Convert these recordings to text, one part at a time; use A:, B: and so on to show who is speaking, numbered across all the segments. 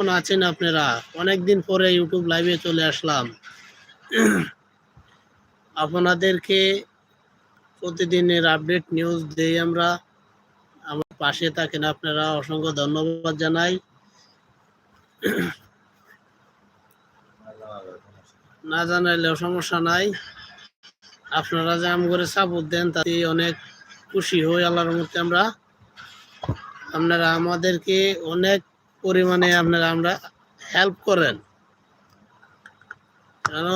A: কেমন আছেন আপনারা? অনেকদিন পরে ইউটিউব লাইভে চলে আসলাম। আপনাদেরকে প্রতিদিনের আপডেট নিউজ দেই আমরা। আমার পাশে থাকেন আপনারা, অসংখ্য ধন্যবাদ জানাই। না জানাইলেও সমস্যা নাই। আপনারা যে আম করে সাপোর্ট দেন, তাতে অনেক খুশি হই, আল্লাহর মধ্যে আমরা। আপনারা আমাদেরকে অনেক পরিমাণে আপনারা আমরা হেল্প করেন। কেন?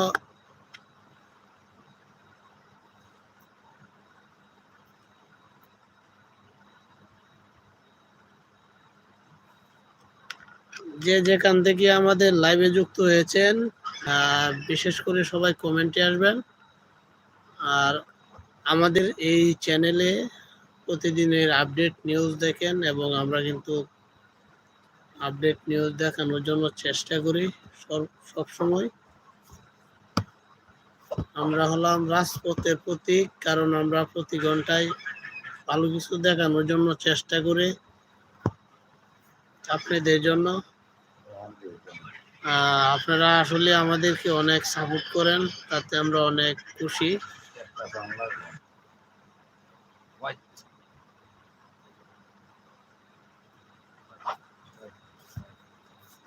A: যে যেখান থেকে আমাদের লাইভে যুক্ত হয়েছেন বিশেষ করে সবাই কমেন্টে আসবেন। আর আমাদের এই চ্যানেলে প্রতিদিনের আপডেট নিউজ দেখেন এবং আমরা কিন্তু আপডেট নিউজ দেখানোর জন্য চেষ্টা করি সব সময়। আমরা হলাম রাজপথের প্রতীক, কারণ আমরা প্রতি ঘন্টায় ভালো কিছু দেখানোর জন্য চেষ্টা করি আপনাদের জন্য। আপনারা আসলে আমাদেরকে অনেক সাপোর্ট করেন, তাতে আমরা অনেক খুশি।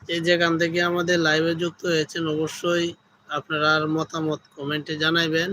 A: এই যেখান থেকে আমাদের লাইভে যুক্ত হয়েছেন অবশ্যই আপনারা মতামত কমেন্টে জানাইবেন।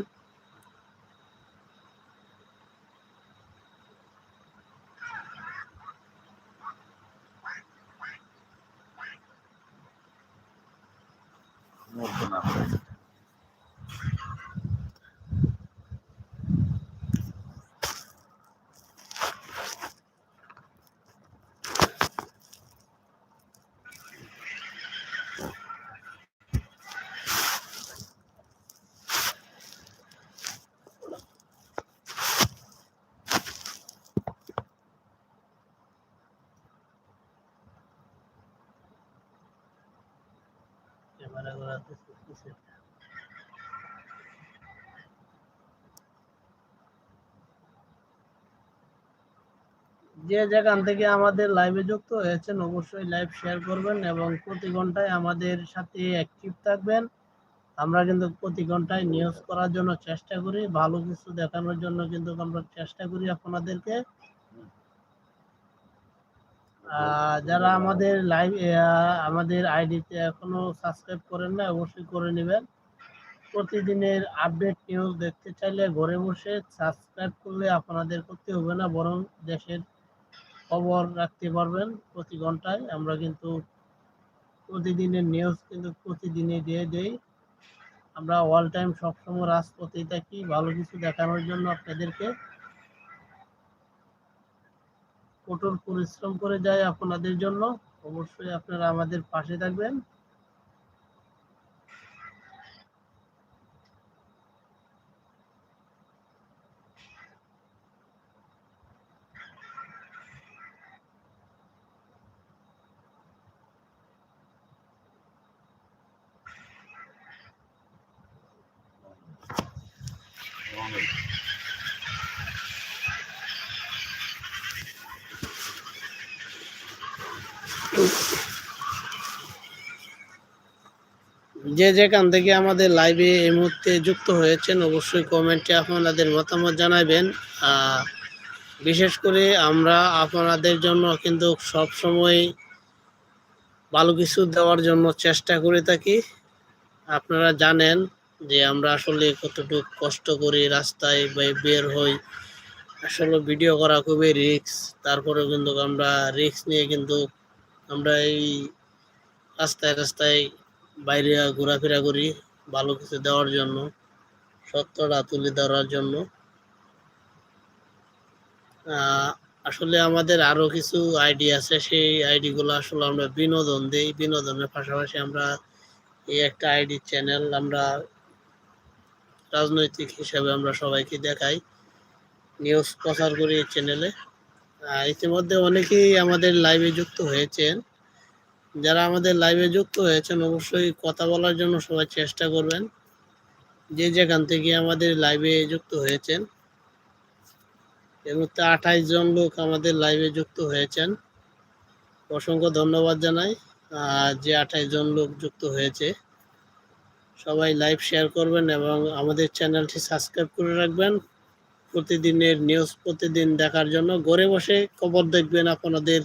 A: যে যেখান থেকে আমাদের লাইভে যুক্ত হয়েছেন, অবশ্যই লাইভ শেয়ার করবেন এবং প্রতি ঘন্টায় আমাদের সাথে অ্যাক্টিভ থাকবেন। আমরা কিন্তু প্রতি ঘন্টায় নিউজ করার জন্য চেষ্টা করি, ভালো কিছু দেখানোর জন্য কিন্তু আমরা চেষ্টা করি আপনাদেরকে। যারা আমাদের লাইভ আমাদের আইডিতে এখনও সাবস্ক্রাইব করেন না, অবশ্যই করে নেবেন। প্রতিদিনের আপডেট নিউজ দেখতে চাইলে ঘরে বসে সাবস্ক্রাইব করলে আপনাদের করতে হবে না, বরং দেশের খবর রাখতে পারবেন প্রতি ঘন্টায়। আমরা কিন্তু প্রতিদিনের নিউজ কিন্তু প্রতিদিনই দিয়ে দেই। আমরা অল টাইম সবসময় রাজপথেই থাকি। ভালো কিছু দেখানোর জন্য আপনাদেরকে কঠোর পরিশ্রম করে যায় আপনাদের জন্য। অবশ্যই আপনারা আমাদের পাশে থাকবেন। যে যেখান থেকে আমাদের লাইভে এই মুহূর্তে যুক্ত হয়েছেন, অবশ্যই কমেন্টে আপনাদের মতামত জানাবেন। বিশেষ করে আমরা আপনাদের জন্য কিন্তু সব সময় ভালো কিছু দেওয়ার জন্য চেষ্টা করে থাকি। আপনারা জানেন যে আমরা আসলে কতটুকু কষ্ট করি রাস্তায় বে- বের হই। আসলে ভিডিও করা খুবই রিস্ক তারপরে কিন্তু আমরা রিস্ক নিয়ে কিন্তু আমরা এই রাস্তায় রাস্তায় বাইরে ঘোরাফেরা করি, ভালো কিছু দেওয়ার জন্য, সত্যটা তুলে ধরার জন্য। আসলে আমাদের আরও কিছু আইডি আছে, সেই আইডি গুলো আসলে আমরা বিনোদন দিই। বিনোদনের পাশাপাশি আমরা এই একটা আইডি চ্যানেল আমরা রাজনৈতিক হিসাবে আমরা সবাইকে দেখাই। নিউজ প্রচার করি এই চ্যানেলে। ইতিমধ্যে অনেকেই আমাদের লাইভে যুক্ত হয়েছেন। যারা আমাদের লাইভে যুক্ত হয়েছেন, অবশ্যই কথা বলার জন্য সবাই চেষ্টা করবেন। যে যেখান থেকে আমাদের লাইভে যুক্ত হয়েছেন এর মধ্যে আঠাইশ জন লোক আমাদের লাইভে যুক্ত হয়েছেন। অসংখ্য ধন্যবাদ জানাই। যে আঠাশ জন লোক যুক্ত হয়েছে, সবাই লাইভ শেয়ার করবেন এবং আমাদের চ্যানেলটি সাবস্ক্রাইব করে রাখবেন। প্রতিদিনের নিউজ প্রতিদিন দেখার জন্য ঘরে বসে খবর দেখবেন আপনাদের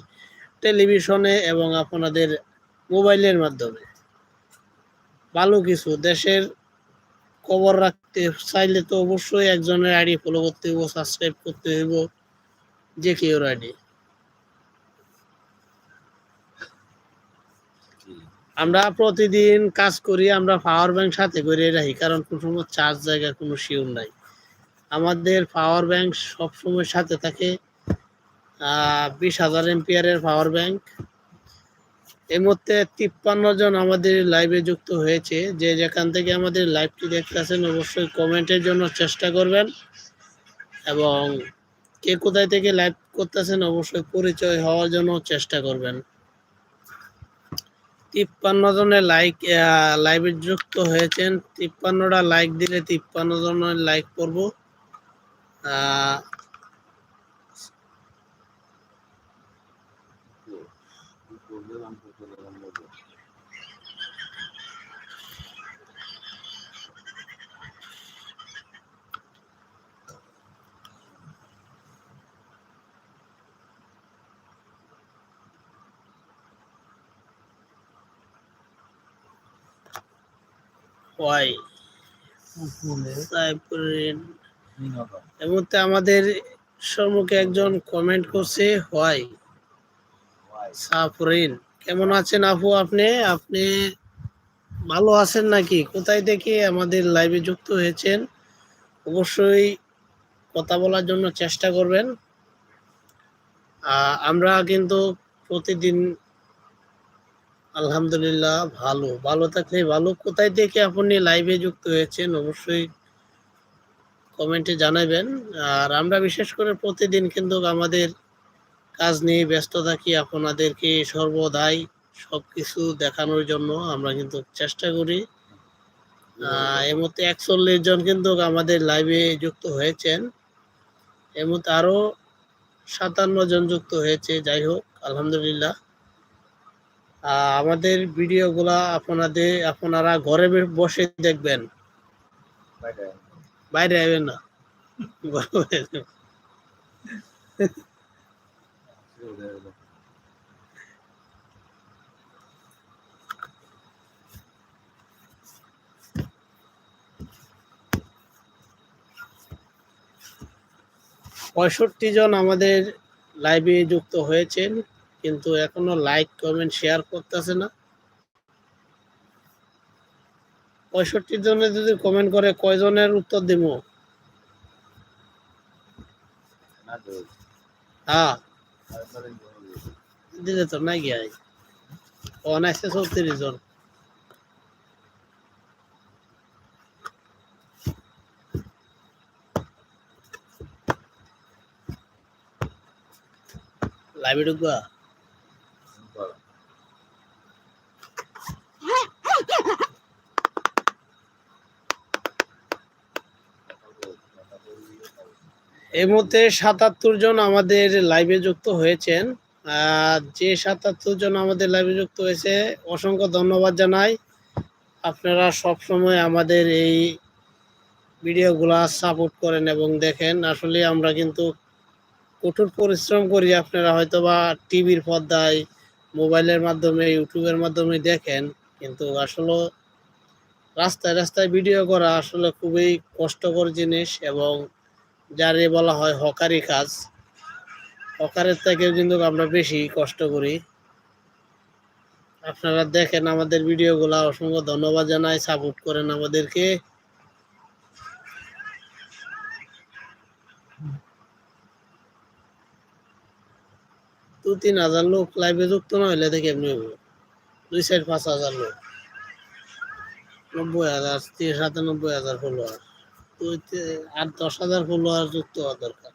A: টেলিভিশনে এবং আপনাদের মোবাইলের মাধ্যমে। ভালো কিছু, দেশের খবর রাখতে চাইলে তো অবশ্যই একজনের আইডি ফলো করতে হইব সাবস্ক্রাইব করতে হইব, যে কেউ আইডি। আমরা প্রতিদিন কাজ করি, আমরা পাওয়ার ব্যাংক সাথে করে রাখি, কারণ কোনো সময় চার্জ জায়গা কোনো শিওর নাই। আমাদের পাওয়ার ব্যাংক সবসময় সাথে থাকে। বিশ হাজার এমপিয়ারের পাওয়ার ব্যাংক এই মুহূর্তে তিপ্পান্ন জন আমাদের লাইভে যুক্ত হয়েছে। যে যেখান থেকে আমাদের লাইভটি দেখতেছেন অবশ্যই কমেন্টের জন্য চেষ্টা করবেন। এবং কে কোথায় থেকে লাইভ করতেছেন অবশ্যই পরিচয় হওয়ার জন্য চেষ্টা করবেন। তিপ্পান্ন জনের লাইক লাইভে যুক্ত হয়েছেন। তিপ্পান্নটা লাইক দিলে তিপ্পান্ন জনের লাইক করব। ওয়াই মুহূর্তে আমাদের সম্মুখে একজন কমেন্ট করছে হোয়াই সাফরিন কেমন আছেন আপু আপনি? আপনি ভালো আছেন নাকি? কোথায় থেকে আমাদের লাইভে যুক্ত হয়েছেন? অবশ্যই কথা বলার জন্য চেষ্টা করবেন। আমরা কিন্তু প্রতিদিন আলহামদুলিল্লাহ, ভালো। ভালো থাকলে ভালো কোথায় থেকে আপনি লাইভে যুক্ত হয়েছেন অবশ্যই কমেন্টে জানাবেন। আর আমরা বিশেষ করে প্রতিদিন কিন্তু আমাদের কাজ নিয়ে ব্যস্ত থাকি আপনাদেরকে সর্বদাই সব কিছু দেখানোর জন্য আমরা কিন্তু চেষ্টা করি। এর মধ্যে একচল্লিশ জন কিন্তু আমাদের লাইভে যুক্ত হয়েছেন। এর মধ্যে আরও সাতান্ন জন যুক্ত হয়েছে। যাই হোক, আলহামদুলিল্লাহ। আমাদের ভিডিওগুলা আপনাদের আপনারা ঘরে বসে দেখবেন। বাইরে আইবেন। না। পঁয়ষট্টি জন আমাদের লাইভে যুক্ত হয়েছেন। কিন্তু এখনও লাইক কমেন্ট শেয়ার করতেছে না। পঁয়ষট্টি জনে যদি কমেন্ট করে, কয়জনের উত্তর দিব? হ্যাঁ। দিলে তো নাই গিয়া অনাইছে চৌত্রিশ জন। লাইভে এই মুহূর্তে সাতাত্তর জন আমাদের লাইভে যুক্ত হয়েছেন। যে সাতাত্তর জন আমাদের লাইভে যুক্ত হয়েছে, অসংখ্য ধন্যবাদ জানাই। আপনারা সব সময় আমাদের এই ভিডিওগুলা সাপোর্ট করেন এবং দেখেন। আসলে আমরা কিন্তু কঠোর পরিশ্রম করি, আপনারা হয়তো বা টিভির পর্দায়, মোবাইলের মাধ্যমে, ইউটিউবের মাধ্যমে দেখেন। কিন্তু আসলে রাস্তায় রাস্তায় ভিডিও করা আসলে খুবই কষ্টকর জিনিস এবং যারে বলা হয় হকারি কাজ, হকারের থেকেও কিন্তু আমরা বেশি কষ্ট করি। আপনারা দেখেন আমাদের ভিডিওগুলা, অসংখ্য ধন্যবাদ জানাই সাপোর্ট করেন আমাদেরকে। দু তিন হাজার লোক লাইভে যুক্ত না হইলে দেখে এমনি হইব। দুই চার পাঁচ হাজার লোক। নব্বই হাজার, তিরিশ সাতানব্বই হাজার ফলোয়ার দুই তে- দশ হাজার ফলোয়ার যুক্ত হওয়া দরকার।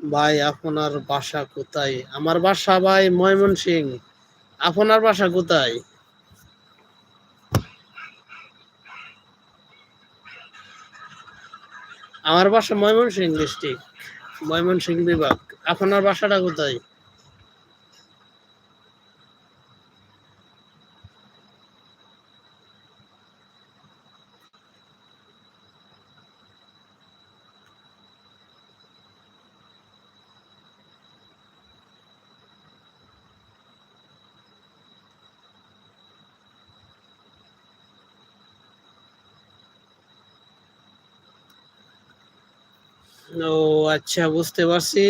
A: ভাই, আপনার বাসা কোথায়? আমার বাসা ভাই ময়মনসিং আপনার বাসা কোথায়? আমার বাসা ময়মনসিং ডিস্ট্রিক্ট ময়মনসিং বিভাগ। আপনার বাসাটা কোথায়? ও আচ্ছা বুঝতে পারছি।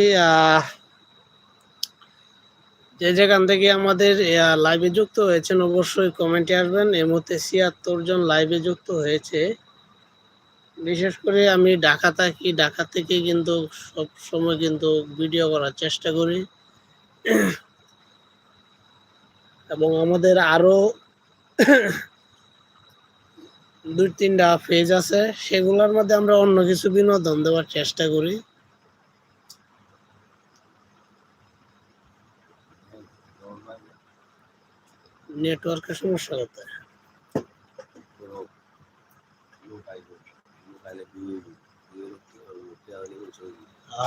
A: যে যেখান থেকে আমাদের লাইভে যুক্ত হয়েছেন, অবশ্যই কমেন্টে আসবেন। এর মধ্যে ছিয়াত্তর জন লাইভে যুক্ত হয়েছে। বিশেষ করে আমি ঢাকা থাকি। ঢাকা থেকে কিন্তু সব সময় কিন্তু ভিডিও করার চেষ্টা করি। এবং আমাদের আরও দুই তিনটা পেজ আছে, সেগুলোর মধ্যে আমরা অন্য কিছু বিনোদন দেওয়ার চেষ্টা করি। নেটওয়ার্কের সমস্যা কোথায়?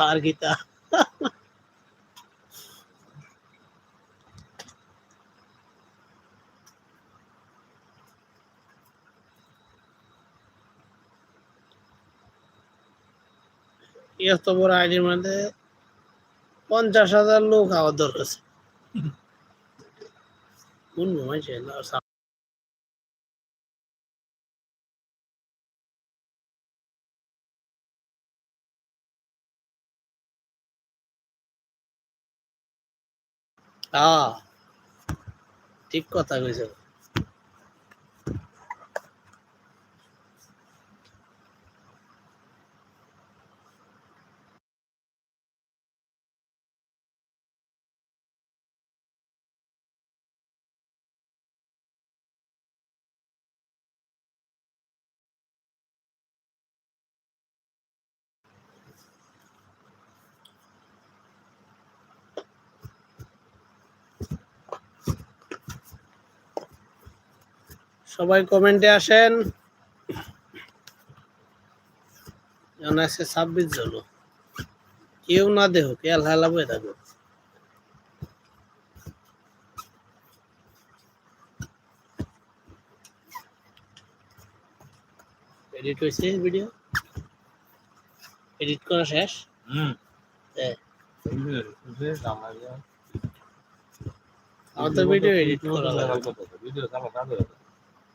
A: আর গীতা এত বড় আইডির মধ্যে পঞ্চাশ হাজার লোক আওয়ার দরকার ঠিক কথা কইছো। সবাই কমেন্টে আসেন। জন আছে ছাব্বিশ জন কেউ না দেহ কেল হেলাবে থাকো এডিট হয়েছে ভিডিও এডিট করা শেষ?
B: হুম।
A: আমার তো ভিডিও এডিট করা
B: ভিডিও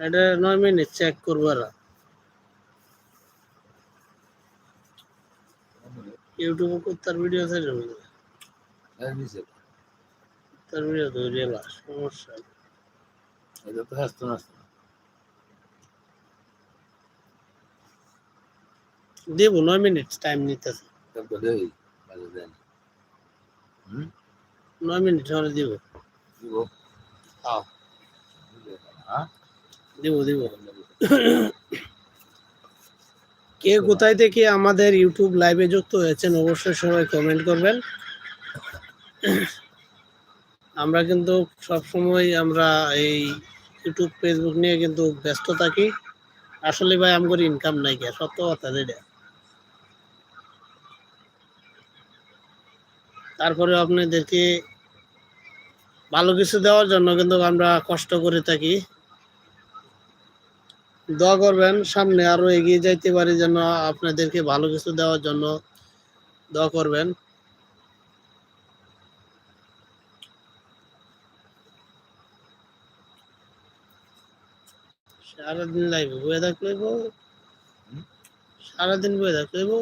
A: এটা নয় মিনিট চেক করব এরা। ইউটিউবে তার ভিডিও আছে
B: নিচে।
A: তার ভিডিও তো রেলা সমস্যা।
B: এটা তো হাসতো না।
A: দেবো নয় মিনিট টাইম নিতেছে। নয় মিনিট হলে দিব।
B: দিব। হ্যাঁ?
A: কে কোথায় থেকে আমাদের ইউটিউব লাইভে যুক্ত হয়েছেন অবশ্যই সবাই কমেন্ট করবেন। আমরা কিন্তু সব সময় আমরা এই ইউটিউব ফেসবুক নিয়ে কিন্তু ব্যস্ত থাকি। আসলে ভাই আমার ইনকাম নাই কে, সত্য কথা যেটা। তারপরে আপনাদেরকে ভালো কিছু দেওয়ার জন্য কিন্তু আমরা কষ্ট করে থাকি। দোয়া করবেন, সামনে আরও এগিয়ে যাইতে পারি যেন আপনাদেরকে ভালো কিছু দেওয়ার জন্য দোয়া করবেন। সারাদিন লাইভ হয়ে থাকলে সারাদিন বয়ে হইব